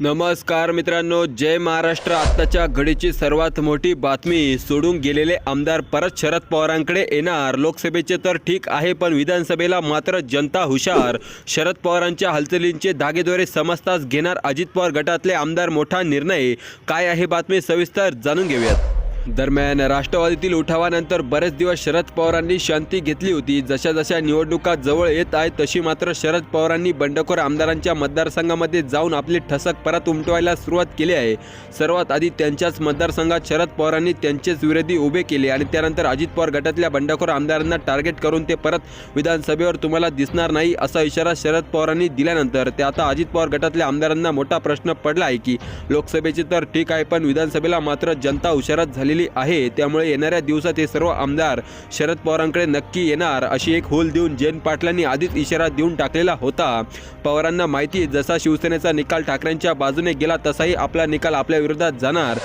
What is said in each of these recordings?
नमस्कार मित्रांनो जय महाराष्ट्र. आत्ताच्या घडीची सर्वात मोठी बातमी सोडून गेलेले आमदार परत शरद पवारांकडे येणार. लोकसभेचे तर ठीक आहे पण विधानसभेला मात्र जनता हुशार. शरद पवारांच्या हालचालींचे धागेदोरे समजताच घेणार अजित पवार गटातले आमदार मोठा निर्णय. काय आहे बातमी सविस्तर जाणून घेऊयात. दरम्यान राष्ट्रवादीतील उठावानंतर बरेच दिवस शरद पवारांनी शांती घेतली होती. जशा जशा निवडणुका जवळ येत आहेत तशी मात्र शरद पवारांनी बंडखोर आमदारांच्या मतदारसंघामध्ये जाऊन आपली ठसक परत उमटवायला सुरुवात केली आहे. सर्वात आधी त्यांच्याच मतदारसंघात शरद पवारांनी त्यांचेच विरोधी उभे केले आणि त्यानंतर अजित पवार गटातल्या बंडखोर आमदारांना टार्गेट करून ते परत विधानसभेवर तुम्हाला दिसणार नाही असा इशारा शरद पवारांनी दिल्यानंतर ते आता अजित पवार गटातल्या आमदारांना मोठा प्रश्न पडला आहे की लोकसभेचे तर ठीक आहे पण विधानसभेला मात्र जनता हुशारच झालेली आहे. त्यामुळे येणाऱ्या दिवसात हे सर्व आमदार शरद पवारांकडे नक्की येणार अशी एक होल देऊन जयंत पाटलांनी आधीच इशारा देऊन टाकलेला होता. पवारांना माहिती जसा शिवसेनेचा निकाल ठाकरेंच्या बाजूने गेला तसाही आपला निकाल आपल्या विरोधात जाणार.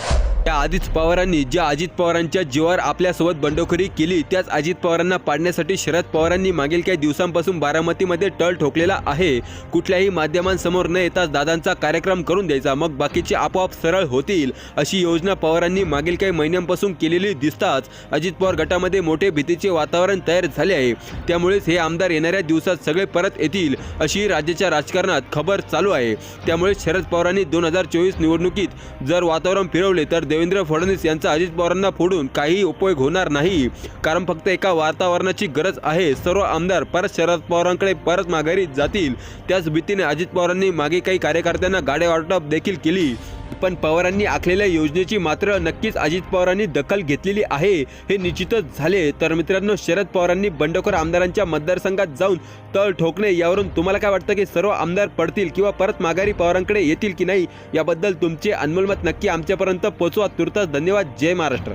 त्या आधीच पवारांनी ज्या अजित पवारांच्या जीवावर आपल्यासोबत बंडखोरी केली त्याच अजित पवारांना पाडण्यासाठी शरद पवारांनी मागील काही दिवसांपासून बारामतीमध्ये टळ ठोकलेला आहे. कुठल्याही माध्यमांसमोर न येताच दादांचा कार्यक्रम करून द्यायचा मग बाकीचे आपोआप सरळ होतील अशी योजना पवारांनी मागील काही महिन्यांपासून केलेली दिसताच अजित पवार गटामध्ये मोठे भीतीचे वातावरण तयार झाले आहे. त्यामुळेच हे आमदार येणाऱ्या दिवसात सगळे परत येतील अशी राज्याच्या राजकारणात खबर चालू आहे. त्यामुळे शरद पवारांनी दोन हजार चोवीस निवडणुकीत जर वातावरण फिरवले तर देवेंद्र फडणवीस यांचा अजित पवारांना फोडून काही उपयोग होणार नाही. कारण फक्त एका वातावरणाची गरज आहे. सर्व आमदार परत शरद पवारांकडे परत माघारी जातील. त्याच भीतीने अजित पवारांनी मागे काही कार्यकर्त्यांना गाड्या वाटप देखील केली. पण पवारांनी आखलेल्या योजनेची मात्र नक्कीच अजित पवारांनी दखल घेतलेली आहे. हे निश्चितच झाले. तर मित्रांनो शरद पवारांनी बंडखोर आमदारांच्या मतदारसंघात जाऊन तळ ठोकणे यावरून तुम्हाला काय वाटतं की सर्व आमदार पडतील किंवा परत माघारी पवारांकडे येतील की नाही? याबद्दल तुमचे अनमोल मत नक्की आमच्यापर्यंत पोहोचवा तुर्तास धन्यवाद. जय महाराष्ट्र.